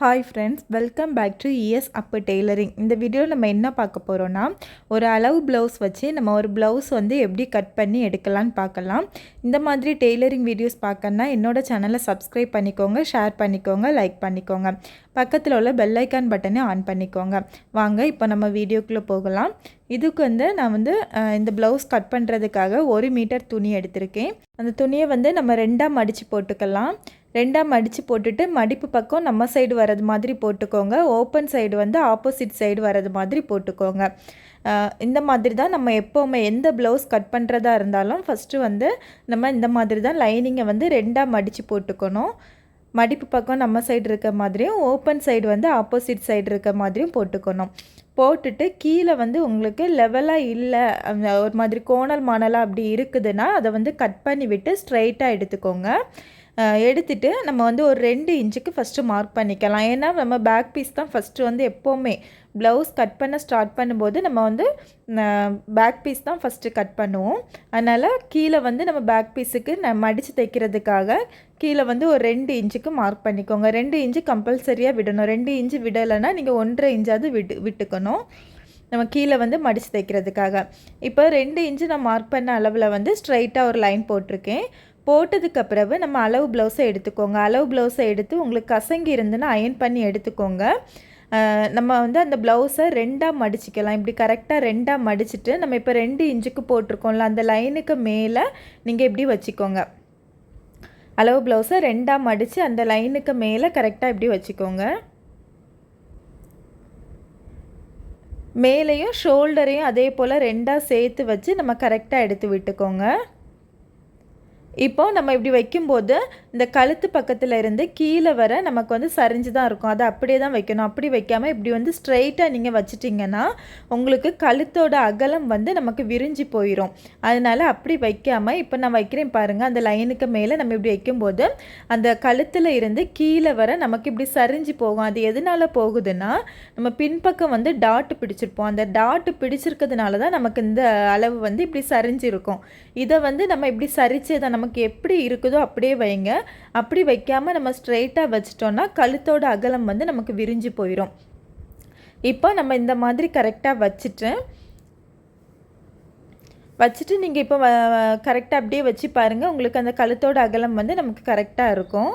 Hi friends welcome back to E S Appu tailoring இந்த வீடியோவில் நம்ம என்ன பார்க்க போகிறோன்னா ஒரு அளவு ப்ளவுஸ் வச்சு நம்ம ஒரு ப்ளவுஸ் வந்து எப்படி கட் பண்ணி எடுக்கலான்னு பார்க்கலாம். இந்த மாதிரி டெய்லரிங் வீடியோஸ் பார்க்கணுன்னா என்னோடய சேனலை சப்ஸ்கிரைப் பண்ணிக்கோங்க ஷேர் பண்ணிக்கோங்க லைக் பண்ணிக்கோங்க. பக்கத்தில் உள்ள பெல்லைக்கான் பட்டனை ஆன் பண்ணிக்கோங்க. வாங்க இப்போ நம்ம வீடியோக்குள்ளே போகலாம். இதுக்கு வந்து நான் வந்து இந்த ப்ளவுஸ் கட் பண்ணுறதுக்காக ஒரு மீட்டர் துணி எடுத்திருக்கேன். அந்த துணியை வந்து நம்ம ரெண்டாக மடித்து போட்டுக்கலாம். ரெண்டாக மடித்து போட்டுட்டு மடிப்பு பக்கம் நம்ம சைடு வர்றது மாதிரி போட்டுக்கோங்க. ஓப்பன் சைடு வந்து ஆப்போசிட் சைடு வர்றது மாதிரி போட்டுக்கோங்க. இந்த மாதிரி தான் நம்ம எப்போவுமே எந்த ப்ளவுஸ் கட் பண்ணுறதா இருந்தாலும் ஃபஸ்ட்டு வந்து நம்ம இந்த மாதிரி தான் லைனிங்கை வந்து ரெண்டாக மடித்து போட்டுக்கணும். மடிப்பு பக்கம் நம்ம சைடு இருக்க மாதிரியும் ஓப்பன் சைடு வந்து ஆப்போசிட் சைடு இருக்க மாதிரியும் போட்டுக்கணும். போட்டுட்டு கீழே வந்து உங்களுக்கு லெவலாக இல்லை ஒரு மாதிரி கோணல் மாணலாக அப்படி இருக்குதுன்னா அதை வந்து கட் பண்ணி விட்டு ஸ்ட்ரைட்டாக எடுத்துக்கோங்க. எடுத்துட்டு நம்ம வந்து ஒரு ரெண்டு இன்ச்சுக்கு ஃபஸ்ட்டு மார்க் பண்ணிக்கலாம். ஏன்னா நம்ம பேக் பீஸ் தான் ஃபஸ்ட்டு வந்து எப்போவுமே ப்ளவுஸ் கட் பண்ண ஸ்டார்ட் பண்ணும்போது நம்ம வந்து பேக் பீஸ் தான் ஃபஸ்ட்டு கட் பண்ணுவோம். அதனால் கீழே வந்து நம்ம பேக் பீஸுக்கு நம்ம மடித்து தைக்கிறதுக்காக கீழே வந்து ஒரு ரெண்டு இன்ச்சுக்கு மார்க் பண்ணிக்கோங்க. ரெண்டு இன்ச்சு கம்பல்சரியாக விடணும். ரெண்டு இன்ச்சு விடலைன்னா நீங்கள் ஒன்றரை இன்ச்சாவது விட்டு விட்டுக்கணும். நம்ம கீழே வந்து மடித்து தைக்கிறதுக்காக. இப்போ ரெண்டு இன்ச்சு நான் மார்க் பண்ண அளவில் வந்து ஸ்ட்ரைட்டாக ஒரு லைன் போட்டிருக்கேன். போட்டதுக்கு பிறகு நம்ம அளவு ப்ளவுஸை எடுத்துக்கோங்க. அளவு ப்ளவுஸை எடுத்து உங்களுக்கு கசங்கி இருந்துன்னா அயன் பண்ணி எடுத்துக்கோங்க. நம்ம வந்து அந்த ப்ளவுஸை ரெண்டாக மடிச்சிக்கலாம். இப்படி கரெக்டாக ரெண்டாக மடிச்சிட்டு நம்ம இப்போ ரெண்டு இன்ச்சுக்கு போட்டிருக்கோம்ல அந்த லைனுக்கு மேலே நீங்கள் இப்படி வச்சுக்கோங்க. அளவு ப்ளவுஸை ரெண்டாக மடித்து அந்த லைனுக்கு மேலே கரெக்டாக இப்படி வச்சுக்கோங்க. மேலேயும் ஷோல்டரையும் அதே போல் ரெண்டாக சேர்த்து வச்சு நம்ம கரெக்டாக எடுத்து விட்டுக்கோங்க. இப்போ நம்ம இப்படி வைக்கும்போது இந்த கழுத்து பக்கத்தில் இருந்து கீழே வர நமக்கு வந்து சரிஞ்சு தான் இருக்கும். அதை அப்படியே தான் வைக்கணும். அப்படி வைக்காமல் இப்படி வந்து ஸ்ட்ரைட்டாக நீங்கள் வச்சிட்டிங்கன்னா உங்களுக்கு கழுத்தோட அகலம் வந்து நமக்கு விரிஞ்சு போயிடும் அதனால அப்படி வைக்காமல் இப்போ நான் வைக்கிறேன் பாருங்கள் அந்த லைனுக்கு மேலே நம்ம இப்படி வைக்கும்போது அந்த கழுத்தில் இருந்து கீழே வர நமக்கு இப்படி சரிஞ்சு போகும். அது எதனால் போகுதுன்னா நம்ம பின்பக்கம் வந்து டாட் பிடிச்சிருப்போம். அந்த டாட் பிடிச்சிருக்கிறதுனால தான் நமக்கு இந்த அளவு வந்து இப்படி சரிஞ்சிருக்கும் இதை வந்து நம்ம இப்படி சரிச்சு தான் நமக்கு எப்படி இருக்குதோ அப்படியே வைங்க. அப்படி வைக்காமல் நம்ம ஸ்ட்ரெயிட்டாக வச்சிட்டோன்னா கழுத்தோட அகலம் வந்து நமக்கு விரிஞ்சு போயிடும் இப்போ நம்ம இந்த மாதிரி கரெக்டாக வச்சுட்டு வச்சுட்டு நீங்கள் இப்போ கரெக்டாக அப்படியே வச்சு பாருங்கள் உங்களுக்கு அந்த கழுத்தோட அகலம் வந்து நமக்கு கரெக்டாக இருக்கும்.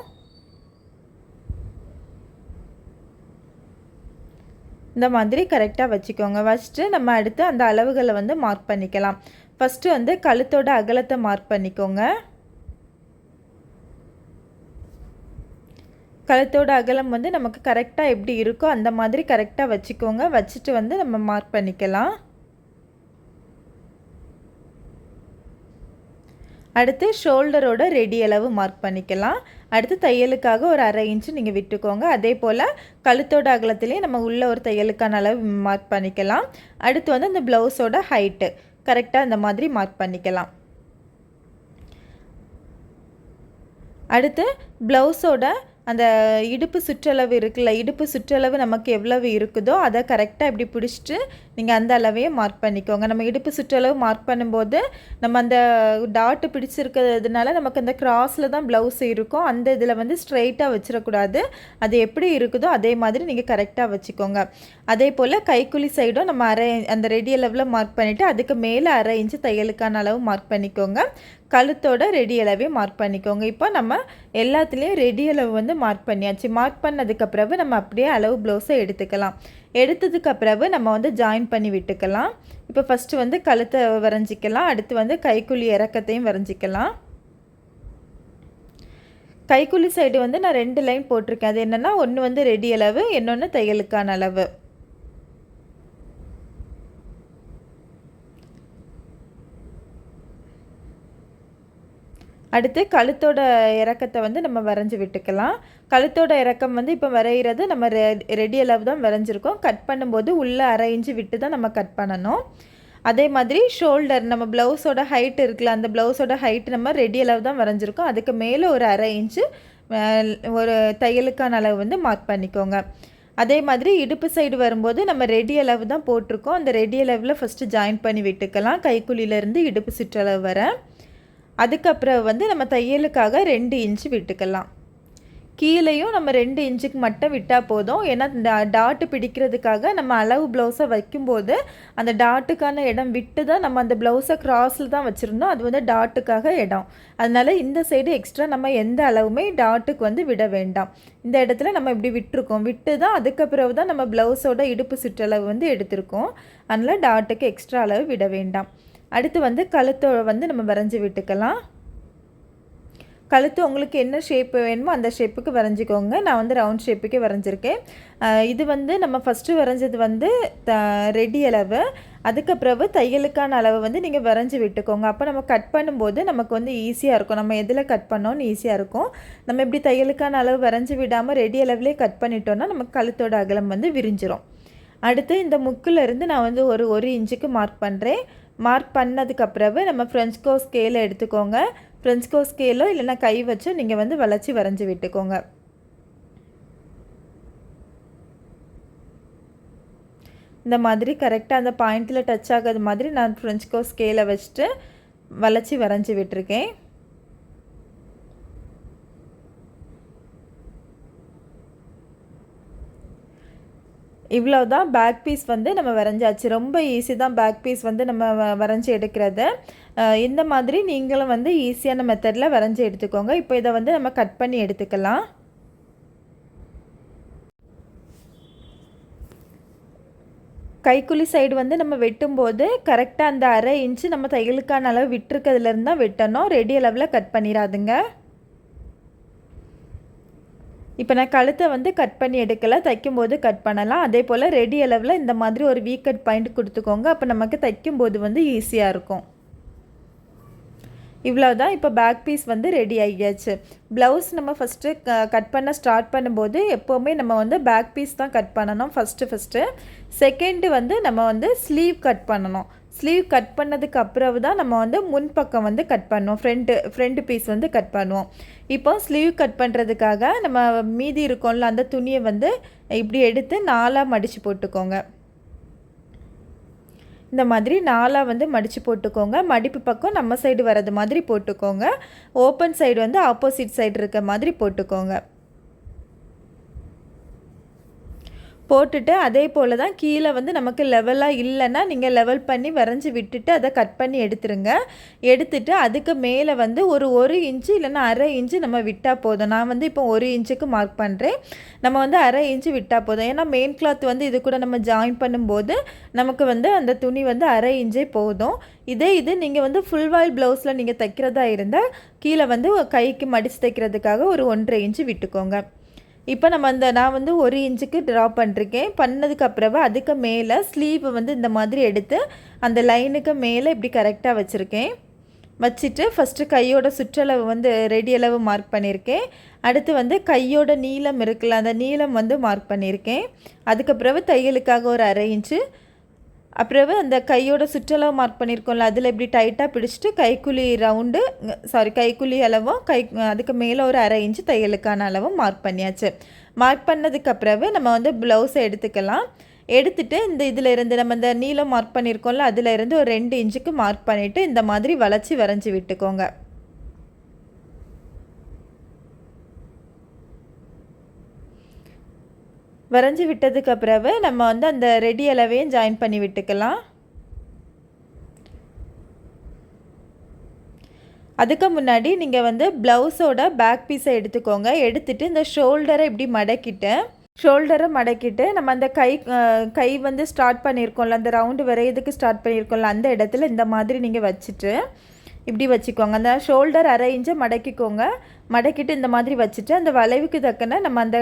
இந்த மாதிரி கரெக்டாக வச்சுக்கோங்க. வச்சுட்டு நம்ம அடுத்து அந்த அளவுகளை வந்து மார்க் பண்ணிக்கலாம். ஃபஸ்ட்டு வந்து கழுத்தோட அகலத்தை மார்க் பண்ணிக்கோங்க. கழுத்தோட அகலம் வந்து நமக்கு கரெக்டாக எப்படி இருக்கோ அந்த மாதிரி கரெக்டாக வச்சுக்கோங்க. வச்சுட்டு வந்து நம்ம மார்க் பண்ணிக்கலாம். அடுத்து ஷோல்டரோட ரெடி அளவு மார்க் பண்ணிக்கலாம். அடுத்து தையலுக்காக ஒரு அரை இன்ச்சு நீங்கள் விட்டுக்கோங்க. அதே போல் கழுத்தோட அகலத்துலேயே நம்ம உள்ள ஒரு தையலுக்கான அளவு மார்க் பண்ணிக்கலாம். அடுத்து வந்து இந்த ப்ளவுஸோட ஹைட்டு கரெக்டாக இந்த மாதிரி மார்க் பண்ணிக்கலாம். அடுத்து ப்ளவுஸோட அந்த இடுப்பு சுற்றளவு இருக்குல்ல இடுப்பு சுற்றளவு நமக்கு எவ்வளவு இருக்குதோ அதை கரெக்டாக இப்படி பிடிச்சிட்டு நீங்கள் அந்த அளவையே மார்க் பண்ணிக்கோங்க. நம்ம இடுப்பு சுற்றளவு மார்க் பண்ணும்போது நம்ம அந்த டாட்டு பிடிச்சிருக்கிறதுனால நமக்கு அந்த கிராஸில் தான் ப்ளவுஸ் இருக்கும். அந்த இதில் வந்து ஸ்ட்ரைட்டாக வச்சிடக்கூடாது அது எப்படி இருக்குதோ அதே மாதிரி நீங்கள் கரெக்டாக வச்சுக்கோங்க. அதே போல் கைக்குழி சைடும் நம்ம அரை அந்த ரெடி அளவில் மார்க் பண்ணிவிட்டு அதுக்கு மேலே அரை இன்ச்சு தையலுக்கான அளவு மார்க் பண்ணிக்கோங்க. கழுத்தோட ரெடி அளவே மார்க் பண்ணிக்கோங்க. இப்போ நம்ம எல்லாத்துலேயும் ரெடி அளவு வந்து மார்க் பண்ணியாச்சு. மார்க் பண்ணதுக்கு பிறகு நம்ம அப்படியே அளவு ப்ளவுஸை எடுத்துக்கலாம். எடுத்ததுக்கு பிறகு நம்ம வந்து ஜாயின் பண்ணி விட்டுக்கலாம். இப்போ ஃபஸ்ட்டு வந்து கழுத்தை வரைஞ்சிக்கலாம். அடுத்து வந்து கைக்குழி இறக்கத்தையும் வரைஞ்சிக்கலாம். கைக்குழி சைடு வந்து நான் ரெண்டு லைன் போட்டிருக்கேன். அது என்னென்னா ஒன்று வந்து ரெடி அளவு இன்னொன்று தையலுக்கான அளவு. அடுத்து கழுத்தோட இறக்கத்தை வந்து நம்ம வரைஞ்சி விட்டுக்கலாம். கழுத்தோட இறக்கம் வந்து இப்போ வரைகிறது நம்ம ரெ ரெடி அளவு தான் வரைஞ்சிருக்கோம். கட் பண்ணும்போது உள்ளே அரை இன்ச்சு விட்டு தான் நம்ம கட் பண்ணணும். அதே மாதிரி ஷோல்டர் நம்ம ப்ளவுஸோட ஹைட் இருக்குல்ல அந்த ப்ளவுஸோட ஹைட் நம்ம ரெடி அளவு தான் வரைஞ்சிருக்கோம். அதுக்கு மேலே ஒரு அரை இன்ச்சு ஒரு தையலுக்கான அளவு வந்து மார்க் பண்ணிக்கோங்க. அதே மாதிரி இடுப்பு சைடு வரும்போது நம்ம ரெடி அளவு தான் போட்டிருக்கோம். அந்த ரெடி அளவில் ஃபஸ்ட்டு ஜாயின் பண்ணி விட்டுக்கலாம். கைக்குழியிலேருந்து இடுப்பு சுற்றளவு வர. அதுக்கப்புறம் வந்து நம்ம தையலுக்காக ரெண்டு இன்ச்சு விட்டுக்கலாம். கீழேயும் நம்ம ரெண்டு இன்ச்சுக்கு மட்டும் விட்டால் போதும். ஏன்னா இந்த டாட்டு பிடிக்கிறதுக்காக நம்ம அளவு ப்ளவுஸை வைக்கும்போது அந்த டாட்டுக்கான இடம் விட்டு தான் நம்ம அந்த ப்ளவுஸை க்ராஸில் தான் வச்சுருந்தோம். அது வந்து டாட்டுக்காக இடம். அதனால் இந்த சைடு எக்ஸ்ட்ரா நம்ம எந்த அளவுமே டாட்டுக்கு வந்து விட வேண்டாம். இந்த இடத்துல நம்ம இப்படி விட்டுருக்கோம். விட்டு தான் அதுக்கப்புறம் தான் நம்ம ப்ளவுஸோட இடுப்பு சுற்றளவு வந்து எடுத்திருக்கோம். அதனால் டாட்டுக்கு எக்ஸ்ட்ரா அளவு விட வேண்டாம். அடுத்து வந்து கழுத்தை வந்து நம்ம வரைஞ்சி விட்டுக்கலாம். கழுத்து உங்களுக்கு என்ன ஷேப்பு வேணுமோ அந்த ஷேப்புக்கு வரைஞ்சிக்கோங்க. நான் வந்து ரவுண்ட் ஷேப்புக்கே வரைஞ்சிருக்கேன். இது வந்து நம்ம ஃபஸ்ட்டு வரைஞ்சது வந்து த ரெடி அளவு. அதுக்கப்புறவு தையலுக்கான அளவு வந்து நீங்கள் வரைஞ்சி விட்டுக்கோங்க. அப்போ நம்ம கட் பண்ணும்போது நமக்கு வந்து ஈஸியாக இருக்கும். நம்ம எதில் கட் பண்ணோன்னு ஈஸியாக இருக்கும். நம்ம இப்படி தையலுக்கான அளவு வரைஞ்சி விடாமல் ரெடி அளவுலேயே கட் பண்ணிட்டோன்னா நமக்கு கழுத்தோட அகலம் வந்து விரிஞ்சிரும். அடுத்து இந்த முக்கிலேருந்து நான் வந்து ஒரு ஒரு இன்ச்சுக்கு மார்க் பண்ணுறேன் மார்க் பண்ணதுக்கு பிறகு நம்ம ஃப்ரெஞ்ச்கோ ஸ்கேலை எடுத்துக்கோங்க. ஃப்ரெஞ்ச்கோ ஸ்கேலோ இல்லைன்னா கை வச்சோ நீங்கள் வந்து வளைச்சி வரைஞ்சி விட்டுக்கோங்க. இந்த மாதிரி கரெக்டாக அந்த பாயிண்டில் டச் ஆகாத மாதிரி நான் ஃப்ரெஞ்ச்கோ ஸ்கேலை வச்சுட்டு வளைச்சி வரைஞ்சி விட்டுருக்கேன். இவ்வளோ தான் பேக் பீஸ் வந்து நம்ம வரைஞ்சாச்சு. ரொம்ப ஈஸி தான் பேக் பீஸ் வந்து நம்ம வரைஞ்சி எடுக்கிறது. இந்த மாதிரி நீங்களும் வந்து ஈஸியான மெத்தடில் வரைஞ்சி எடுத்துக்கோங்க. இப்போ இதை வந்து நம்ம கட் பண்ணி எடுத்துக்கலாம். கைக்குழி சைடு வந்து நம்ம வெட்டும்போது கரெக்டாக அந்த அரை இன்ச்சு நம்ம தையலுக்கான அளவு விட்டுருக்கிறதுலேருந்து தான் வெட்டணும். ரெடி அளவில் கட் பண்ணிடாதுங்க. இப்போ நான் கழுத்தை வந்து கட் பண்ணி எடுக்கலை தைக்கும்போது கட் பண்ணலாம். அதே போல் ரெடி அளவில் இந்த மாதிரி ஒரு வீ கட் பாயிண்ட் கொடுத்துக்கோங்க. அப்போ நமக்கு தைக்கும்போது வந்து ஈஸியாக இருக்கும். இவ்வளோ தான் இப்போ பேக் பீஸ் வந்து ரெடி ஆகியாச்சு. ப்ளவுஸ் நம்ம ஃபஸ்ட்டு க கட் பண்ண ஸ்டார்ட் பண்ணும்போது எப்போவுமே நம்ம வந்து பேக் பீஸ் தான் கட் பண்ணணும். ஃபஸ்ட்டு ஃபஸ்ட்டு செகண்டு வந்து நம்ம வந்து ஸ்லீவ் கட் பண்ணணும். ஸ்லீவ் கட் பண்ணதுக்கு அப்புறம் தான் நம்ம வந்து முன்பக்கம் வந்து கட் பண்ணுவோம். ஃப்ரண்ட்டு ஃப்ரண்ட் பீஸ் வந்து கட் பண்ணுவோம். இப்போ ஸ்லீவ் கட் பண்ணுறதுக்காக நம்ம மீதி இருக்கோம்ல அந்த துணியை வந்து இப்படி எடுத்து நாலாக மடித்து போட்டுக்கோங்க. இந்த மாதிரி நாலாக வந்து மடித்து போட்டுக்கோங்க. மடிப்பு பக்கம் நம்ம சைடு வர்றது மாதிரி போட்டுக்கோங்க. ஓப்பன் சைடு வந்து ஆப்போசிட் சைடு இருக்க மாதிரி போட்டுக்கோங்க. போட்டுட்டு அதே போல் தான் கீழே வந்து நமக்கு லெவலாக இல்லைன்னா நீங்கள் லெவல் பண்ணி வரைஞ்சி விட்டுட்டு அதை கட் பண்ணி எடுத்துருங்க. எடுத்துட்டு அதுக்கு மேலே வந்து ஒரு ஒரு இன்ச்சு இல்லைன்னா அரை இன்ச்சு நம்ம விட்டால் போதும். நான் வந்து இப்போ ஒரு இன்ச்சுக்கு மார்க் பண்ணுறேன் நம்ம வந்து அரை இன்ச்சு விட்டால் போதும். ஏன்னா மெயின் கிளாத் வந்து இது கூட நம்ம ஜாயின் பண்ணும்போது நமக்கு வந்து அந்த துணி வந்து அரை இன்ச்சே போதும். இதே இது நீங்கள் வந்து ஃபுல் வாயில் ப்ளவுஸில் நீங்கள் தைக்கிறதா இருந்தால் கீழே வந்து கைக்கு மடித்து தைக்கிறதுக்காக ஒரு ஒன்றரை இன்ச்சு விட்டுக்கோங்க. இப்போ நம்ம அந்த நான் வந்து ஒரு இன்ச்சுக்கு ட்ரா பண்ணிருக்கேன் பண்ணதுக்கப்புறமா அதுக்கு மேலே ஸ்லீவை வந்து இந்த மாதிரி எடுத்து அந்த லைனுக்கு மேலே இப்படி கரெக்டாக வச்சுருக்கேன். வச்சுட்டு ஃபஸ்ட்டு கையோட சுற்றளவு வந்து ரெடி அளவு மார்க் பண்ணியிருக்கேன் அடுத்து வந்து கையோட நீளம் இருக்குல்ல அந்த நீளம் வந்து மார்க் பண்ணியிருக்கேன் அதுக்கப்புறவு தையலுக்காக ஒரு அரை இன்ச்சு அப்புறவு அந்த கையோட சுற்றளவு மார்க் பண்ணியிருக்கோம்ல அதில் இப்படி டைட்டாக பிடிச்சிட்டு கைக்குழி ரவுண்டு சாரி கைக்குழி அளவும் கை அதுக்கு மேலே ஒரு அரை இன்ச்சு தையலுக்கான அளவும் மார்க் பண்ணியாச்சு. மார்க் பண்ணதுக்கு அப்புறவு நம்ம வந்து ப்ளவுஸை எடுத்துக்கலாம். எடுத்துகிட்டு இந்த இதில் இருந்து நம்ம இந்த நீளம் மார்க் பண்ணியிருக்கோம்ல அதில் இருந்து ஒரு ரெண்டு இன்ச்சுக்கு மார்க் பண்ணிவிட்டு இந்த மாதிரி வளைச்சி வரைஞ்சி விட்டுக்கோங்க. வரைஞ்சி விட்டதுக்கு பிறகு நம்ம வந்து அந்த ரெடி அளவையும் ஜாயின் பண்ணி விட்டுக்கலாம். அதுக்கு முன்னாடி நீங்கள் வந்து ப்ளவுஸோட பேக் பீஸை எடுத்துக்கோங்க. எடுத்துகிட்டு இந்த ஷோல்டரை இப்படி மடக்கிட்டு ஷோல்டரை மடக்கிட்டு நம்ம அந்த கை கை வந்து ஸ்டார்ட் பண்ணியிருக்கோம்ல அந்த ரவுண்டு வரையதுக்கு ஸ்டார்ட் பண்ணியிருக்கோம்ல அந்த இடத்துல இந்த மாதிரி நீங்கள் வச்சுட்டு இப்படி வச்சுக்கோங்க. அந்த ஷோல்டர் அரை இன்ச்சை மடக்கிக்கோங்க. மடக்கிட்டு இந்த மாதிரி வச்சுட்டு அந்த வளைவுக்கு தக்கன நம்ம அந்த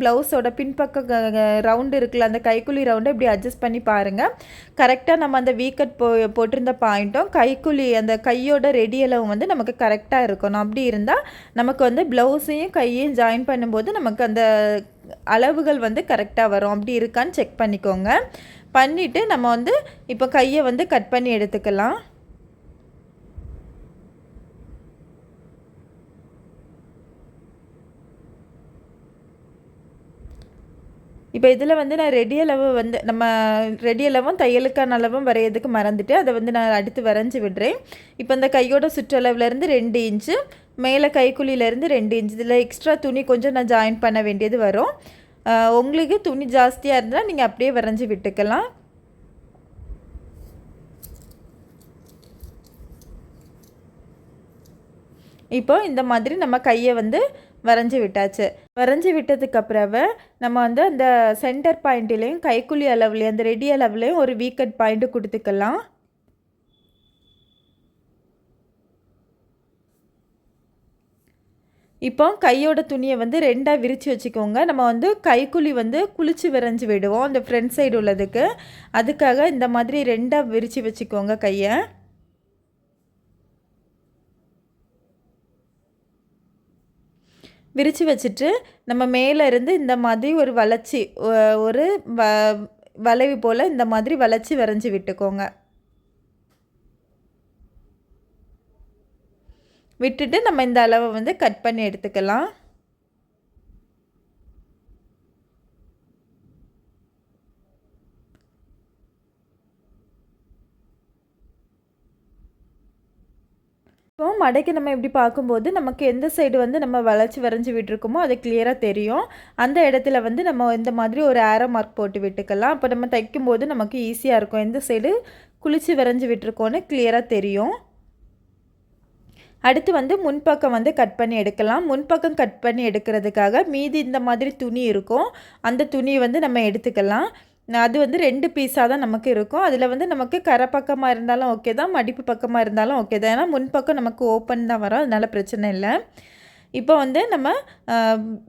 ப்ளவுஸோட பின்பக்க ரவுண்டு இருக்குல்ல அந்த கைக்குழி ரவுண்டை இப்படி அட்ஜஸ்ட் பண்ணி பாருங்கள் கரெக்டாக நம்ம அந்த வீக்கட் போ போட்டிருந்த பாயிண்ட்டும் கைக்குழி அந்த கையோட ரெடி அளவு வந்து நமக்கு கரெக்டாக இருக்கணும். அப்படி இருந்தால் நமக்கு வந்து ப்ளவுஸையும் கையையும் ஜாயின் பண்ணும்போது நமக்கு அந்த அளவுகள் வந்து கரெக்டாக வரும். அப்படி இருக்கான்னு செக் பண்ணிக்கோங்க. பண்ணிவிட்டு நம்ம வந்து இப்போ கையை வந்து கட் பண்ணி எடுத்துக்கலாம். இப்போ இதில் வந்து நான் ரெடி அளவு வந்து நம்ம ரெடி அளவும் தையலுக்கான அளவும் வரையிறதுக்கு மறந்துட்டு அதை வந்து நான் அடுத்து வரைஞ்சி விடுறேன். இப்போ இந்த கையோட சுற்றளவுலேருந்து ரெண்டு இன்ச்சு மேலே கைக்குழியிலேருந்து ரெண்டு இன்ச்சு. இதில் எக்ஸ்ட்ரா துணி கொஞ்சம் நான் ஜாயின் பண்ண வேண்டியது வரும். உங்களுக்கு துணி ஜாஸ்தியாக இருந்தால் நீங்கள் அப்படியே வரைஞ்சி விட்டுக்கலாம். இப்போ இந்த மாதிரி நம்ம கையை வந்து வரைஞ்சி விட்டாச்சு. வரைஞ்சி விட்டதுக்கு அப்புறவு நம்ம வந்து அந்த சென்டர் பாயிண்ட்லேயும் கைக்குழி அளவுலேயும் அந்த ரெடி அளவுலேயும் ஒரு வீக்கட் பாயிண்ட்டு கொடுத்துக்கலாம். இப்போ கையோட துணியை வந்து ரெண்டாக விரித்து வச்சுக்கோங்க. நம்ம வந்து கைக்குழி வந்து குளிச்சு விரைஞ்சி விடுவோம். அந்த ஃப்ரண்ட் சைடு உள்ளதுக்கு. அதுக்காக இந்த மாதிரி ரெண்டாக விரித்து வச்சுக்கோங்க கையை. விரித்து வச்சுட்டு நம்ம மேலே இருந்து இந்த மாதிரி ஒரு வளர்ச்சி ஒரு வ வளைவு போல் இந்த மாதிரி வளைச்சி வரைஞ்சி விட்டுக்கோங்க. விட்டுட்டு நம்ம இந்த அளவை வந்து கட் பண்ணி எடுத்துக்கலாம். இப்போ மடைக்கு நம்ம இப்படி பார்க்கும்போது நமக்கு எந்த சைடு வந்து நம்ம வளைச்சி வரைஞ்சி விட்டுருக்கோமோ அது கிளியராக தெரியும். அந்த இடத்துல வந்து நம்ம இந்த மாதிரி ஒரு ஆரோ மார்க் போட்டு விட்டுக்கலாம். அப்போ நம்ம தைக்கும்போது நமக்கு ஈஸியாக இருக்கும். எந்த சைடு குளிச்சு வரைஞ்சி விட்டுருக்கோன்னு கிளியராக தெரியும். அடுத்து வந்து முன்பக்கம் வந்து கட் பண்ணி எடுக்கலாம். முன்பக்கம் கட் பண்ணி எடுக்கிறதுக்காக மீதி இந்த மாதிரி துணி இருக்கும். அந்த துணியை வந்து நம்ம எடுத்துக்கலாம். அது வந்து ரெண்டு பீஸாக தான் நமக்கு இருக்கும். அதில் வந்து நமக்கு கரை பக்கமாக இருந்தாலும் ஓகே தான் மடிப்பு பக்கமாக இருந்தாலும் ஓகே தான். ஏன்னா முன்பக்கம் நமக்கு ஓப்பன் தான் வரும். அதனால் பிரச்சனை இல்லை. இப்போ வந்து நம்ம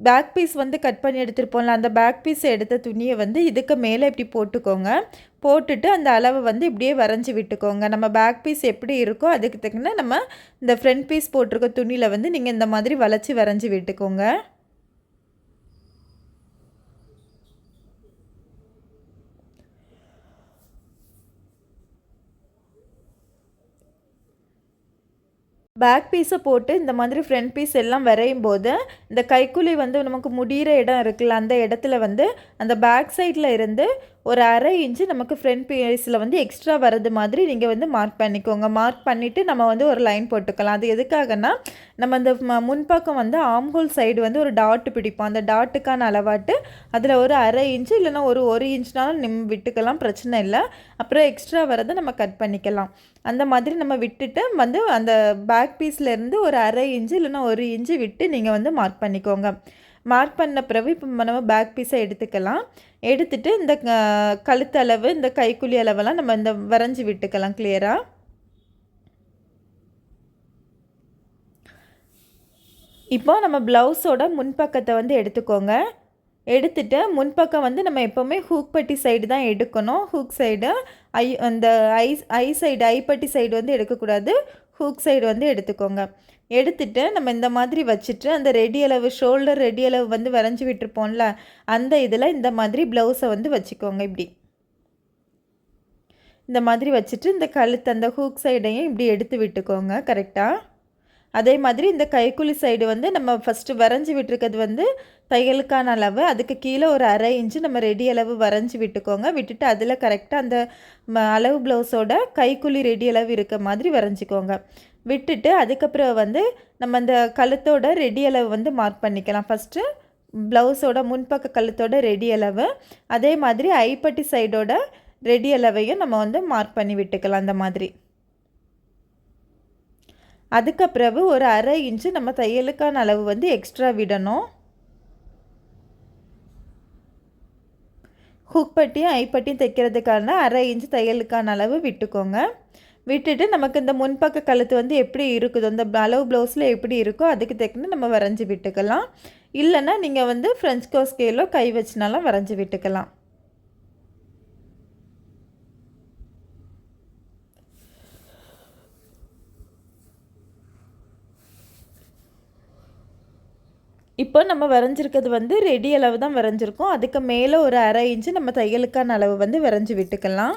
பேக் பீஸ் வந்து கட் பண்ணி எடுத்துருப்போம்ல அந்த பேக் பீஸ் எடுத்த துணியை வந்து இதுக்கு மேலே இப்படி போட்டுக்கோங்க. போட்டுட்டு அந்த அளவை வந்து இப்படியே வரைஞ்சி விட்டுக்கோங்க. நம்ம பேக் பீஸ் எப்படி இருக்கோ அதுக்கு தக்கன நம்ம இந்த ஃப்ரண்ட் பீஸ் போட்டிருக்க துணியில் வந்து நீங்கள் இந்த மாதிரி வளைச்சி வரைஞ்சி விட்டுக்கோங்க. பேக் பீஸை போட்டு இந்த மாதிரி ஃப்ரண்ட் பீஸ் எல்லாம் வரையும் போது இந்த கைக்குழி வந்து நமக்கு முடிகிற இடம் இருக்குல்ல அந்த இடத்துல வந்து அந்த பேக் சைடில் இருந்து ஒரு அரை இன்ச்சு நமக்கு ஃப்ரண்ட் பீஸில் வந்து எக்ஸ்ட்ரா வர்றது மாதிரி நீங்கள் வந்து மார்க் பண்ணிக்கோங்க. மார்க் பண்ணிவிட்டு நம்ம வந்து ஒரு லைன் போட்டுக்கலாம். அது எதுக்காகனா நம்ம அந்த முன்பக்கம் வந்து ஆம்ஹோல் சைடு வந்து ஒரு டாட்டு பிடிப்போம். அந்த டாட்டுக்கான அளவாட்டு அதில் ஒரு அரை இன்ச்சு இல்லைன்னா ஒரு ஒரு இன்ச்னாலும் நிம் விட்டுக்கலாம். பிரச்சனை இல்லை. அப்புறம் எக்ஸ்ட்ரா வரதை நம்ம கட் பண்ணிக்கலாம். அந்த மாதிரி நம்ம விட்டுட்டு வந்து அந்த பேக் பீஸ்லேருந்து ஒரு அரை இன்ச்சு இல்லைன்னா ஒரு இன்ச்சு விட்டு நீங்கள் வந்து மார்க் பண்ணிக்கோங்க. மார்க் பண்ண பிறகு இப்போ நம்ம பேக் பீஸை எடுத்துக்கலாம். எடுத்துட்டு இந்த கழுத்தளவு கழுத்து அளவு இந்த கைக்குழி அளவெல்லாம் நம்ம இந்த வரைஞ்சி விட்டுக்கலாம் கிளியராக இப்போ நம்ம ப்ளவுஸோட முன்பக்கத்தை வந்து எடுத்துக்கோங்க. எடுத்துட்டு முன்பக்கம் வந்து நம்ம எப்போவுமே ஹூக் பட்டி சைடு தான் எடுக்கணும். ஹூக் சைடு ஐ அந்த ஐ ஐ சைடு ஐப்பட்டி சைடு வந்து எடுக்கக்கூடாது. ஹூக் சைடு வந்து எடுத்துக்கோங்க. எடுத்துட்டு நம்ம இந்த மாதிரி வச்சுட்டு அந்த ரெடி அளவு ஷோல்டர் ரெடி அளவு வந்து வரைஞ்சி விட்டுருப்போம்ல அந்த இதில் இந்த மாதிரி ப்ளவுஸை வந்து வச்சுக்கோங்க இப்படி. இந்த மாதிரி வச்சுட்டு இந்த கழுத்து அந்த ஹூக் சைடையும் இப்படி எடுத்து விட்டுக்கோங்க கரெக்டாக அதே மாதிரி இந்த கைக்குழி சைடு வந்து நம்ம ஃபஸ்ட்டு வரைஞ்சி விட்டுருக்கிறது வந்து தையலுக்கான அளவு அதுக்கு கீழே ஒரு அரை இன்ச்சு நம்ம ரெடி அளவு வரைஞ்சி விட்டுக்கோங்க விட்டுட்டு அதில் கரெக்டாக அந்த ம- அளவு ப்ளவுஸோட கைக்குழி ரெடி அளவு இருக்க மாதிரி வரைஞ்சிக்கோங்க. விட்டுட்டு அதுக்கப்புறம் வந்து நம்ம அந்த கழுத்தோட ரெடி அளவு வந்து மார்க் பண்ணிக்கலாம். ஃபஸ்ட்டு ப்ளவுஸோட முன்பக்க கழுத்தோட ரெடி அளவு அதே மாதிரி ஐப்பட்டி சைடோட ரெடி அளவையும் நம்ம வந்து மார்க் பண்ணி விட்டுக்கலாம் அந்த மாதிரி. அதுக்கு பிறகு ஒரு அரை இன்ச்சு நம்ம தையலுக்கான அளவு வந்து எக்ஸ்ட்ரா விடணும். ஹுக் பட்டியும் ஐப்பட்டியும் தைக்கிறதுக்கான அரை இன்ச்சு தையலுக்கான அளவு விட்டுக்கோங்க. விட்டுட்டு நமக்கு இந்த முன்பக்க கழுத்து வந்து எப்படி இருக்குதோ அந்த அளவு ப்ளவுஸில் எப்படி இருக்கோ அதுக்கு தக்கன நம்ம வரைஞ்சி விட்டுக்கலாம். இல்லைன்னா நீங்கள் வந்து ஃப்ரெஞ்ச் கோ ஸ்கேலோ கை வச்சுனாலும் வரைஞ்சி விட்டுக்கலாம். இப்போ நம்ம வரைஞ்சிருக்கிறது வந்து ரெடி அளவு தான் வரைஞ்சிருக்கோம். அதுக்கு மேலே ஒரு அரை இன்ச்சு நம்ம தையலுக்கான அளவு வந்து வரைஞ்சி விட்டுக்கலாம்.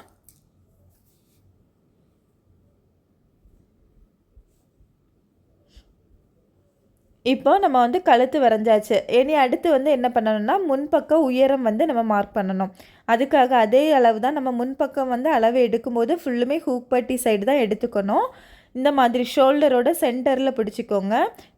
இப்போ நம்ம வந்து கழுத்து வரைஞ்சாச்சு. இனி அடுத்து வந்து என்ன பண்ணணும்னா முன்பக்கம் உயரம் வந்து நம்ம மார்க் பண்ணணும். அதுக்காக அதே அளவு தான் நம்ம முன்பக்கம் வந்து அளவு எடுக்கும்போது ஃபுல்லுமே ஹூக்பட்டி சைடு தான் எடுத்துக்கணும். இந்த மாதிரி ஷோல்டரோட சென்டரில் பிடிச்சிக்கோங்க.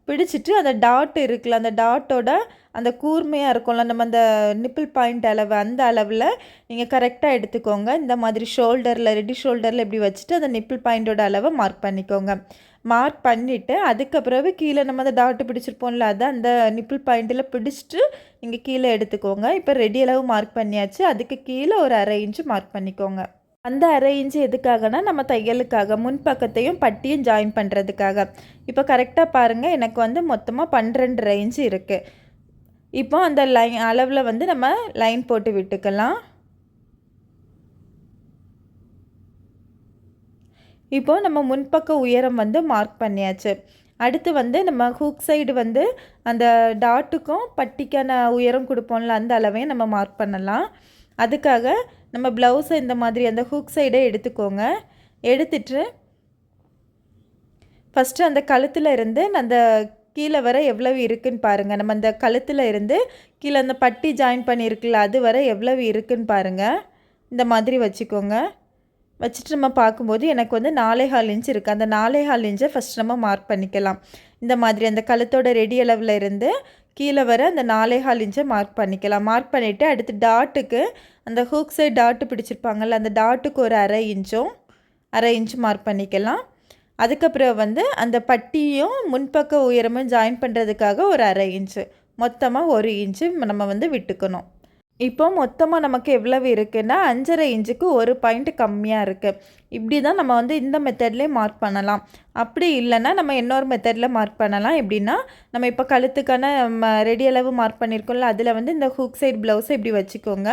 பிடிச்சிட்டு அந்த டாட் இருக்குல்ல அந்த டாட்டோட அந்த கூர்மையாக இருக்கும்ல நம்ம அந்த நிப்பிள் பாயிண்ட் அளவு அந்த அளவில் நீங்கள் கரெக்டாக எடுத்துக்கோங்க. இந்த மாதிரி ஷோல்டரில் ரெடி ஷோல்டரில் இப்படி வச்சுட்டு அந்த நிப்பிள் பாயிண்டோட அளவை மார்க் பண்ணிக்கோங்க. மார்க் பண்ணிவிட்டு அதுக்கப்புறவு கீழே நம்ம அந்த டாட்டு பிடிச்சிருப்போம்ல அதை அந்த நிப்பிள் பாயிண்டில் பிடிச்சிட்டு நீங்கள் கீழே எடுத்துக்கோங்க. இப்போ ரெடி அளவு மார்க் பண்ணியாச்சு. அதுக்கு கீழே ஒரு அரை இன்ச்சு மார்க் பண்ணிக்கோங்க. அந்த அரை இன்ச்சு எதுக்காகனா நம்ம தையலுக்காக முன்பக்கத்தையும் பட்டியும் ஜாயின் பண்ணுறதுக்காக இப்போ கரெக்டாக பாருங்கள் எனக்கு வந்து மொத்தமாக பன்னிரெண்டு இன்ச்சு இருக்குது இப்போ அந்த லைன் அளவில் வந்து நம்ம லைன் போட்டு விட்டுக்கலாம். இப்போ நம்ம முன்பக்க உயரம் வந்து மார்க் பண்ணியாச்சு. அடுத்து வந்து நம்ம ஹூக் சைடு வந்து அந்த டாட்டுக்கும் பட்டிக்கான உயரம் கொடுப்போம்ல அந்த அளவையும் நம்ம மார்க் பண்ணலாம். அதுக்காக நம்ம ப்ளவுஸை இந்த மாதிரி அந்த ஹூக் சைடை எடுத்துக்கோங்க. எடுத்துட்டு ஃபஸ்ட்டு அந்த கழுத்தில் இருந்து அந்த கீழே வர எவ்வளவு இருக்குன்னு பாருங்கள் நம்ம அந்த கழுத்தில் இருந்து கீழே அந்த பட்டி ஜாயின் பண்ணியிருக்குல்ல அது வர எவ்வளவு இருக்குன்னு பாருங்கள் இந்த மாதிரி வச்சுக்கோங்க. வச்சுட்டு நம்ம பார்க்கும்போது எனக்கு வந்து நாலே ஹால் இன்ச் இருக்குது அந்த நாலே ஹால் இன்ச்சை ஃபஸ்ட் நம்ம மார்க் பண்ணிக்கலாம். இந்த மாதிரி அந்த கழுத்தோட ரெடி அளவில் இருந்து கீழே வர அந்த நாலே ஹால் இன்ச்சை மார்க் பண்ணிக்கலாம். மார்க் பண்ணிவிட்டு அடுத்து டாட்டுக்கு அந்த ஹூக் சைட் டாட்டு பிடிச்சிருப்பாங்கள்ல அந்த டாட்டுக்கு ஒரு அரை இன்ச்சும் அரை இன்ச்சு மார்க் பண்ணிக்கலாம். அதுக்கப்புறம் வந்து அந்த பட்டியும் முன்பக்க உயரமும் ஜாயின் பண்ணுறதுக்காக ஒரு அரை இன்ச்சு மொத்தமாக ஒரு இன்ச்சு நம்ம வந்து விட்டுக்கணும். இப்போ மொத்தமாக நமக்கு எவ்வளவு இருக்குன்னா அஞ்சரை இன்ச்சுக்கு ஒரு பாயிண்ட் கம்மியாக இருக்குது இப்படி தான் நம்ம வந்து இந்த மெத்தட்லேயே மார்க் பண்ணலாம். அப்படி இல்லைன்னா நம்ம இன்னொரு மெத்தடில் மார்க் பண்ணலாம். எப்படின்னா நம்ம இப்போ கழுத்துக்கான ரெடி அளவு மார்க் பண்ணியிருக்கோம்ல அதில் வந்து இந்த ஹூக் சைட் ப்ளவுஸை இப்படி வச்சுக்கோங்க.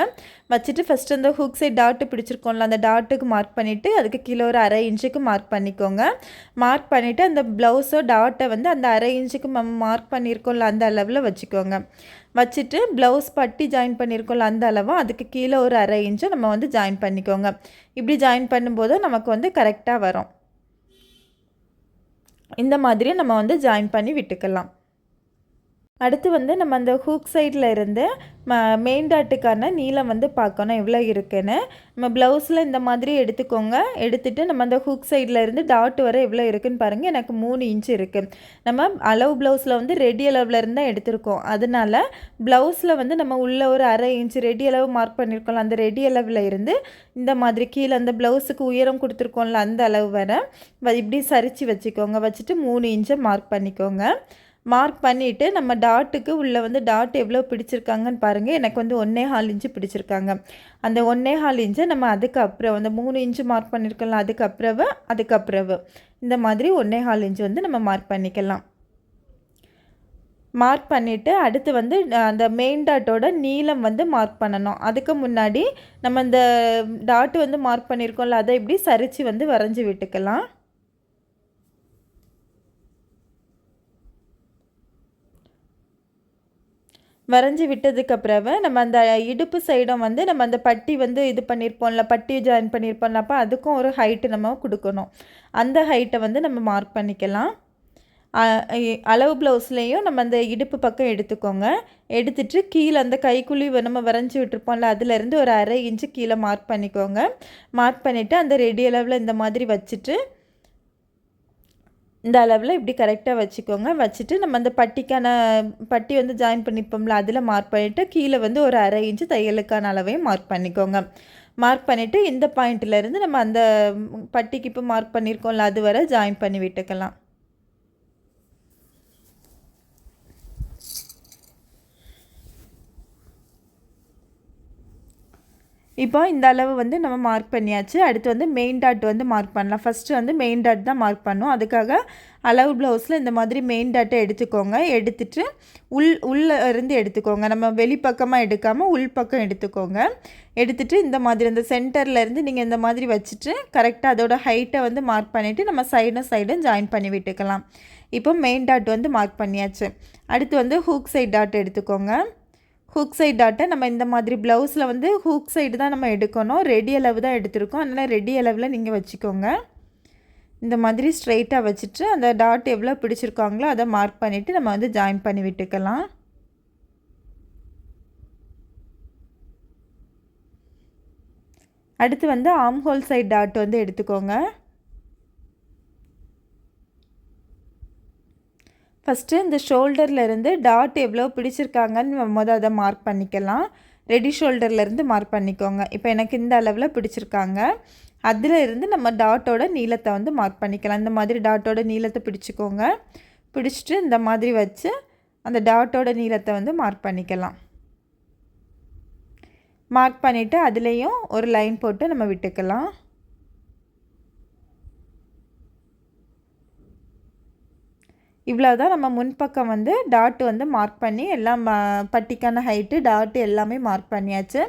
வச்சுட்டு ஃபஸ்ட்டு அந்த ஹூக் சைட் டாட்டு பிடிச்சிருக்கோம்ல அந்த டாட்டுக்கு மார்க் பண்ணிவிட்டு அதுக்கு கீழே ஒரு அரை இன்ச்சுக்கு மார்க் பண்ணிக்கோங்க. மார்க் பண்ணிவிட்டு அந்த ப்ளவுஸோ டாட்டை வந்து அந்த அரை இன்ச்சுக்கு மார்க் பண்ணியிருக்கோம்ல அந்த அளவில் வச்சுக்கோங்க. வச்சுட்டு ப்ளவுஸ் பட்டி ஜாயின் பண்ணியிருக்கோம்ல அந்த அளவும் அதுக்கு கீழே ஒரு அரை இன்ச்சும் நம்ம வந்து ஜாயின் பண்ணிக்கோங்க. இப்படி ஜாயின் பண்ணும்போது நமக்கு வந்து கரெக்டாக வரும். இந்த மாதிரி நம்ம வந்து ஜாயின் பண்ணி விட்டுக்கலாம். அடுத்து வந்து நம்ம அந்த ஹூக் சைடில் இருந்து ம மெயின் டாட்டுக்கான நீளம் வந்து பார்க்கணும் எவ்வளோ இருக்குன்னு. நம்ம ப்ளவுஸில் இந்த மாதிரி எடுத்துக்கோங்க. எடுத்துகிட்டு நம்ம அந்த ஹூக் சைடில் இருந்து டாட் வர எவ்வளோ இருக்குன்னு பாருங்கள் எனக்கு மூணு இன்ச் இருக்குது நம்ம அளவு ப்ளவுஸில் வந்து ரெடி அளவில் இருந்தால் எடுத்திருக்கோம். அதனால ப்ளவுஸில் வந்து நம்ம உள்ளே ஒரு அரை இன்ச் ரெடி அளவு மார்க் பண்ணியிருக்கோம்ல அந்த ரெடி அளவில் இருந்து இந்த மாதிரி கீழே அந்த ப்ளவுஸுக்கு உயரம் கொடுத்துருக்கோம்ல அந்த அளவு வர இப்படி சரித்து வச்சுக்கோங்க. வச்சுட்டு மூணு இன்ச்சை மார்க் பண்ணிக்கோங்க. மார்க் பண்ணிவிட்டு நம்ம டாட்டுக்கு உள்ளே வந்து டாட் எவ்வளோ பிடிச்சிருக்காங்கன்னு பாருங்கள் எனக்கு வந்து ஒன்றே ஹால் இன்ச்சு பிடிச்சிருக்காங்க. அந்த ஒன்றே ஹால் இன்ச்சை நம்ம அதுக்கு அப்புறம் அந்த மூணு இன்ச்சு மார்க் பண்ணியிருக்கலாம் அதுக்கு அப்புறவு அதுக்கு அப்புறவு. இந்த மாதிரி ஒன்றே ஹால் இன்ச்சு வந்து நம்ம மார்க் பண்ணிக்கலாம். மார்க் பண்ணிவிட்டு அடுத்து வந்து அந்த மெயின் டாட்டோட நீளம் வந்து மார்க் பண்ணணும். அதுக்கு முன்னாடி நம்ம இந்த டாட்டு வந்து மார்க் பண்ணியிருக்கோம்ல அதை இப்படி சரித்து வந்து வரைஞ்சி விட்டுக்கலாம். வரைஞ்சி விட்டதுக்கு பிறகு நம்ம அந்த இடுப்பு சைடும் வந்து நம்ம அந்த பட்டி வந்து இது பண்ணியிருப்போம்ல பட்டி ஜாயின் பண்ணியிருப்போம்ல அப்போ அதுக்கும் ஒரு ஹைட்டு நம்ம கொடுக்கணும். அந்த ஹைட்டை வந்து நம்ம மார்க் பண்ணிக்கலாம். அளவு ப்ளவுஸ்லேயும் நம்ம அந்த இடுப்பு பக்கம் எடுத்துக்கோங்க. எடுத்துட்டு கீழே அந்த கைக்குழி நம்ம வரைஞ்சி விட்டுருப்போம்ல அதுலேருந்து ஒரு அரை இன்ச்சு கீழே மார்க் பண்ணிக்கோங்க. மார்க் பண்ணிவிட்டு அந்த ரெடி அளவில் இந்த மாதிரி வச்சுட்டு இந்த அளவில் இப்படி கரெக்டாக வச்சுக்கோங்க. வச்சுட்டு நம்ம அந்த பட்டிக்கான பட்டி வந்து ஜாயின் பண்ணிப்போம்ல அதில் மார்க் பண்ணிவிட்டு கீழே வந்து ஒரு அரை இன்ச்சு தையலுக்கான அளவையும் மார்க் பண்ணிக்கோங்க. மார்க் பண்ணிவிட்டு இந்த பாயிண்ட்டிலேருந்து நம்ம அந்த பட்டிக்கு இப்போ மார்க் பண்ணியிருக்கோம்ல அது வரை ஜாயின் பண்ணி விட்டுக்கலாம். இப்போ இந்த அளவு வந்து நம்ம மார்க் பண்ணியாச்சு. அடுத்து வந்து மெயின் டாட் வந்து மார்க் பண்ணலாம். ஃபஸ்ட்டு வந்து மெயின் டாட் தான் மார்க் பண்ணும். அதுக்காக அளவு ப்ளவுஸில் இந்த மாதிரி மெயின் டாட்டை எடுத்துக்கோங்க. எடுத்துட்டு உள் உள்ளே இருந்து எடுத்துக்கோங்க. நம்ம வெளிப்பக்கமாக எடுக்காமல் உள் பக்கம் எடுத்துக்கோங்க. எடுத்துகிட்டு இந்த மாதிரி அந்த சென்டரில் இருந்து நீங்கள் இந்த மாதிரி வச்சுட்டு கரெக்டாக அதோட ஹைட்டை வந்து மார்க் பண்ணிவிட்டு நம்ம சைடும் சைடும் ஜாயின் பண்ணி விட்டுக்கலாம். இப்போ மெயின் டாட் வந்து மார்க் பண்ணியாச்சு. அடுத்து வந்து ஹூக் சைட் டாட் எடுத்துக்கோங்க. ஹூக் சைட் டாட்டை நம்ம இந்த மாதிரி ப்ளவுஸில் வந்து ஹூக் சைடு தான் நம்ம எடுக்கணும். ரெடி அளவு தான் எடுத்திருக்கோம். அதனால் ரெடி அளவில் நீங்கள் வச்சுக்கோங்க. இந்த மாதிரி ஸ்ட்ரைட்டாக வச்சுட்டு அந்த டாட் எவ்வளோ பிடிச்சிருக்காங்களோ அதை மார்க் பண்ணிவிட்டு நம்ம வந்து ஜாயின் பண்ணி விட்டுக்கலாம். அடுத்து வந்து ஆம்ஹோல் சைட் டாட் வந்து எடுத்துக்கோங்க. ஃபஸ்ட்டு இந்த ஷோல்டர்லேருந்து டாட் எவ்வளோ பிடிச்சிருக்காங்கன்னு மொதல் அதை மார்க் பண்ணிக்கலாம். ரெடி ஷோல்டர்லேருந்து மார்க் பண்ணிக்கோங்க. இப்போ எனக்கு இந்த அளவில் பிடிச்சிருக்காங்க. அதில் இருந்து நம்ம டாட்டோட நீளத்தை வந்து மார்க் பண்ணிக்கலாம். இந்த மாதிரி டாட்டோட நீளத்தை பிடிச்சிக்கோங்க. பிடிச்சிட்டு இந்த மாதிரி வச்சு அந்த டாட்டோட நீளத்தை வந்து மார்க் பண்ணிக்கலாம். மார்க் பண்ணிவிட்டு அதுலேயும் ஒரு லைன் போட்டு நம்ம விட்டுக்கலாம். இவ்வளோ தான் நம்ம முன்பக்கம் வந்து டாட் வந்து மார்க் பண்ணி எல்லாம் பட்டிக்கான ஹைட்டு டாட்டு எல்லாமே மார்க் பண்ணியாச்சு.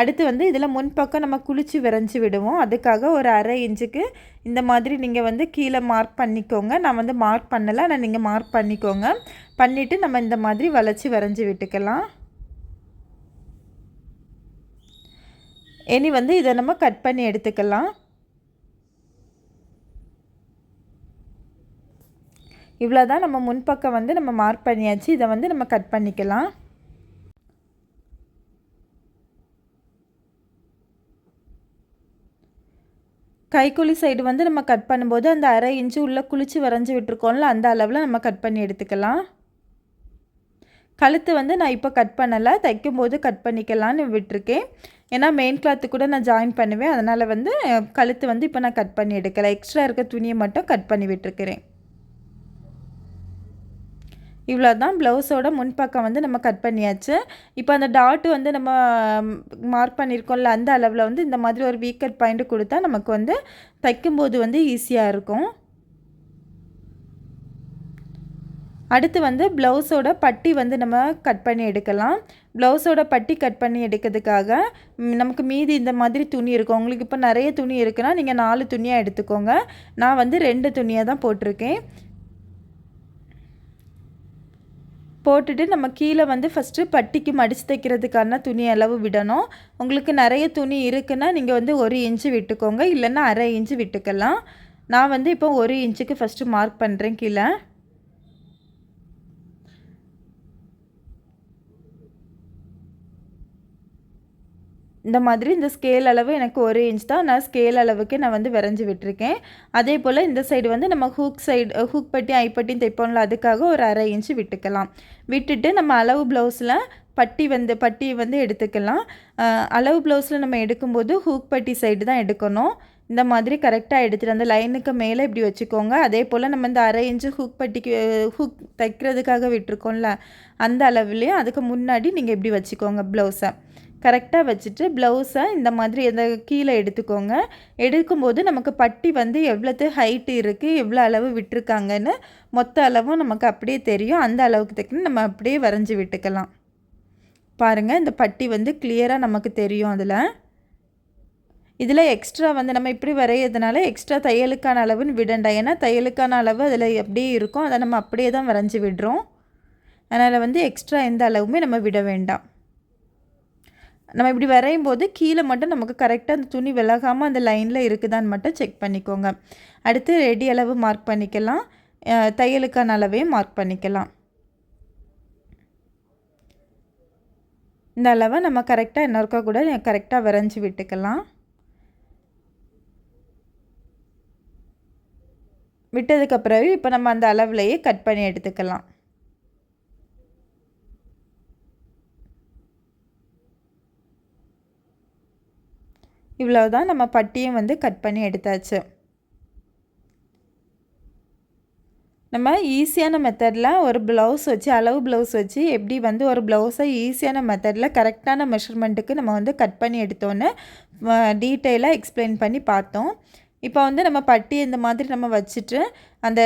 அடுத்து வந்து இதில் முன்பக்கம் நம்ம குளிச்சு விரைஞ்சி விடுவோம். அதுக்காக ஒரு அரை இன்ச்சுக்கு இந்த மாதிரி நீங்கள் வந்து கீழே மார்க் பண்ணிக்கோங்க. நான் வந்து மார்க் பண்ணலை ஆனால் நீங்கள் மார்க் பண்ணிக்கோங்க. பண்ணிவிட்டு நம்ம இந்த மாதிரி வளைச்சி வரைஞ்சி விட்டுக்கலாம். இனி வந்து இதை நம்ம கட் பண்ணி எடுத்துக்கலாம். இவ்வளோ தான் நம்ம முன்பக்கம் வந்து நம்ம மார்க் பண்ணியாச்சு. இதை வந்து நம்ம கட் பண்ணிக்கலாம். கைக்குழி சைடு வந்து நம்ம கட் பண்ணும்போது அந்த அரை இன்ச்சு உள்ளே குளிச்சு வரைஞ்சி விட்டுருக்கோம்ல அந்த அளவில் நம்ம கட் பண்ணி எடுத்துக்கலாம். கழுத்து வந்து நான் இப்போ கட் பண்ணலை. தைக்கும்போது கட் பண்ணிக்கலான்னு விட்டுருக்கேன். ஏன்னா மெயின் கிளாத்து கூட நான் ஜாயின் பண்ணுவேன். அதனால் வந்து கழுத்து வந்து இப்போ நான் கட் பண்ணி எடுக்கலை. எக்ஸ்ட்ரா இருக்க துணியை மட்டும் கட் பண்ணி விட்டுருக்கிறேன். இவ்வளோ தான் ப்ளவுஸோட முன்பக்கம் வந்து நம்ம கட் பண்ணியாச்சு. இப்போ அந்த டாட்டு வந்து நம்ம மார்க் பண்ணியிருக்கோம்ல அந்த அளவில் வந்து இந்த மாதிரி ஒரு வீக்கர் பாயிண்ட்டு கொடுத்தா நமக்கு வந்து தைக்கும்போது வந்து ஈஸியாக இருக்கும். அடுத்து வந்து ப்ளவுஸோட பட்டி வந்து நம்ம கட் பண்ணி எடுக்கலாம். ப்ளவுஸோட பட்டி கட் பண்ணி எடுக்கிறதுக்காக நமக்கு மீதி இந்த மாதிரி துணி இருக்கும். உங்களுக்கு இப்போ நிறைய துணி இருக்குன்னா நீங்கள் நாலு துணியாக எடுத்துக்கோங்க. நான் வந்து ரெண்டு துணியாக தான் போட்டிருக்கேன். போட்டுட்டு நம்ம கீழே வந்து ஃபஸ்ட்டு பட்டிக்கு மடித்து தைக்கிறதுக்கான துணி அளவு விடணும். உங்களுக்கு நிறைய துணி இருக்குன்னா நீங்கள் வந்து ஒரு இன்ச்சு விட்டுக்கோங்க. இல்லைன்னா அரை இன்ச்சு விட்டுக்கலாம். நான் வந்து இப்போ ஒரு இன்ச்சுக்கு ஃபஸ்ட்டு மார்க் பண்ணுறேன் கீழே. இந்த மாதிரி இந்த ஸ்கேல் அளவு எனக்கு ஒரு இன்ச் தான். நான் ஸ்கேல் அளவுக்கு நான் வந்து விரைஞ்சி விட்டுருக்கேன். அதே போல் இந்த சைடு வந்து நம்ம ஹூக் சைடு ஹூக் பட்டி ஐப்பட்டியும் தைப்போம்ல அதுக்காக ஒரு அரை இன்ச்சு விட்டுக்கலாம். விட்டுட்டு நம்ம அளவு ப்ளவுஸில் பட்டி வந்து பட்டி வந்து எடுத்துக்கலாம். அளவு ப்ளவுஸில் நம்ம எடுக்கும்போது ஹூக் பட்டி சைடு தான் எடுக்கணும். இந்த மாதிரி கரெக்டாக எடுத்துகிட்டு அந்த லைனுக்கு மேலே இப்படி வச்சுக்கோங்க. அதே போல் நம்ம இந்த அரை இன்ச்சு ஹூக் பட்டிக்கு ஹூக் தைக்கிறதுக்காக விட்டுருக்கோம்ல அந்த அளவுலேயும் அதுக்கு முன்னாடி நீங்கள் இப்படி வச்சுக்கோங்க ப்ளவுஸை கரெக்டாக வச்சுட்டு ப்ளவுஸை இந்த மாதிரி எந்த கீழே எடுத்துக்கோங்க. எடுக்கும்போது நமக்கு பட்டி வந்து எவ்வளோத்து ஹைட்டு இருக்குது எவ்வளோ அளவு விட்டுருக்காங்கன்னு மொத்த அளவும் நமக்கு அப்படியே தெரியும். அந்த அளவுக்கு தக்கன நம்ம அப்படியே வரைஞ்சி விட்டுக்கலாம். பாருங்கள் இந்த பட்டி வந்து கிளியராக நமக்கு தெரியும் அதில். இதில் எக்ஸ்ட்ரா வந்து நம்ம இப்படி வரையிறதுனால எக்ஸ்ட்ரா தையலுக்கான அளவுன்னு விடண்டா. ஏன்னா தையலுக்கான அளவு அதில் அப்படியே இருக்கும். அதை நம்ம அப்படியே தான் வரைஞ்சி விடுறோம். அதனால் வந்து எக்ஸ்ட்ரா எந்த அளவுமே நம்ம விட வேண்டாம். நம்ம இப்படி வரையும் போது கீழே மட்டும் நமக்கு கரெக்டாக அந்த துணி விலகாமல் அந்த லைனில் இருக்குதான்னு மட்டும் செக் பண்ணிக்கோங்க. அடுத்து ரெடி அளவு மார்க் பண்ணிக்கலாம். தையலுக்கான அளவையும் மார்க் பண்ணிக்கலாம். இந்த அளவை நம்ம கரெக்டாக இன்னொருக்கா கூட கரெக்டாக வரைஞ்சி விட்டுக்கலாம். விட்டதுக்கப்புறம் இப்போ நம்ம அந்த அளவுலையே கட் பண்ணி எடுத்துக்கலாம். இவ்வளோ தான் நம்ம பட்டியும் வந்து கட் பண்ணி எடுத்தாச்சு. நம்ம ஈஸியான மெத்தடில் ஒரு ப்ளவுஸ் வச்சு அளவு ப்ளவுஸ் வச்சு எப்படி வந்து ஒரு ப்ளவுஸை ஈஸியான மெத்தடில் கரெக்டான மெஷர்மெண்ட்டுக்கு நம்ம வந்து கட் பண்ணி எடுத்தோன்னு டீட்டெயிலாக எக்ஸ்பிளைன் பண்ணி பார்த்தோம். இப்போ வந்து நம்ம பட்டி இந்த மாதிரி நம்ம வச்சுட்டு அந்த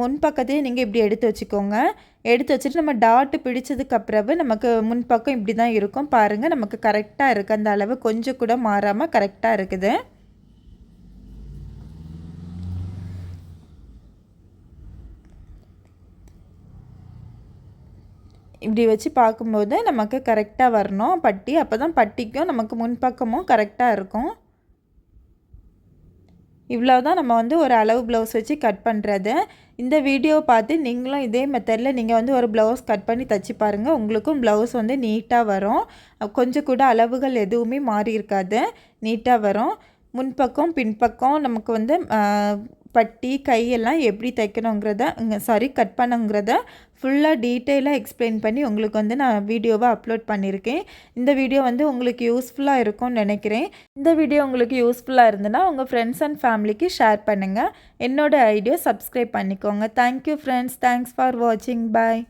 முன்பக்கத்தையும் நீங்கள் இப்படி எடுத்து வச்சுக்கோங்க. எடுத்து வச்சுட்டு நம்ம டாட்டு பிடிச்சதுக்கு பிறகு நமக்கு முன்பக்கம் இப்படி தான் இருக்கும். பாருங்கள் நமக்கு கரெக்டாக இருக்குது அந்த அளவு கொஞ்சம் கூட மாறாமல் கரெக்டாக இருக்குது. இப்படி வச்சு பார்க்கும்போது நமக்கு கரெக்டாக வரணும். பட்டி அப்போ தான் பட்டிக்கும் நமக்கு முன்பக்கமும் கரெக்டாக இருக்கும். இவ்வளோ தான் நம்ம வந்து ஒரு அளவு ப்ளவுஸ் வச்சு கட் பண்ணுறது இந்த வீடியோ பார்த்து நீங்களும் இதே மெத்தடில் நீங்கள் வந்து ஒரு ப்ளவுஸ் கட் பண்ணி தச்சு பாருங்கள் உங்களுக்கும் ப்ளவுஸ் வந்து நீட்டாக வரும். கொஞ்சம் கூட அளவுகள் எதுவுமே மாறி இருக்காது. நீட்டாக வரும். முன்பக்கம் பின்பக்கம் நமக்கு வந்து பட்டி கையெல்லாம் எப்படி தைக்கணுங்கிறத சாரி கட் பண்ணுங்கிறத ஃபுல்லாக டீட்டெயிலாக எக்ஸ்பிளைன் பண்ணி உங்களுக்கு வந்து நான் வீடியோவை அப்லோட் பண்ணியிருக்கேன் இந்த வீடியோ வந்து உங்களுக்கு யூஸ்ஃபுல்லாக இருக்கும்னு நினைக்கிறேன். இந்த வீடியோ உங்களுக்கு யூஸ்ஃபுல்லாக இருந்ததுன்னா உங்கள் ஃப்ரெண்ட்ஸ் அண்ட் ஃபேமிலிக்கு ஷேர் பண்ணுங்கள் என்னோடய ஐடியா சப்ஸ்கிரைப் பண்ணிக்கோங்க. Thank you friends thanks for வாட்சிங் பாய்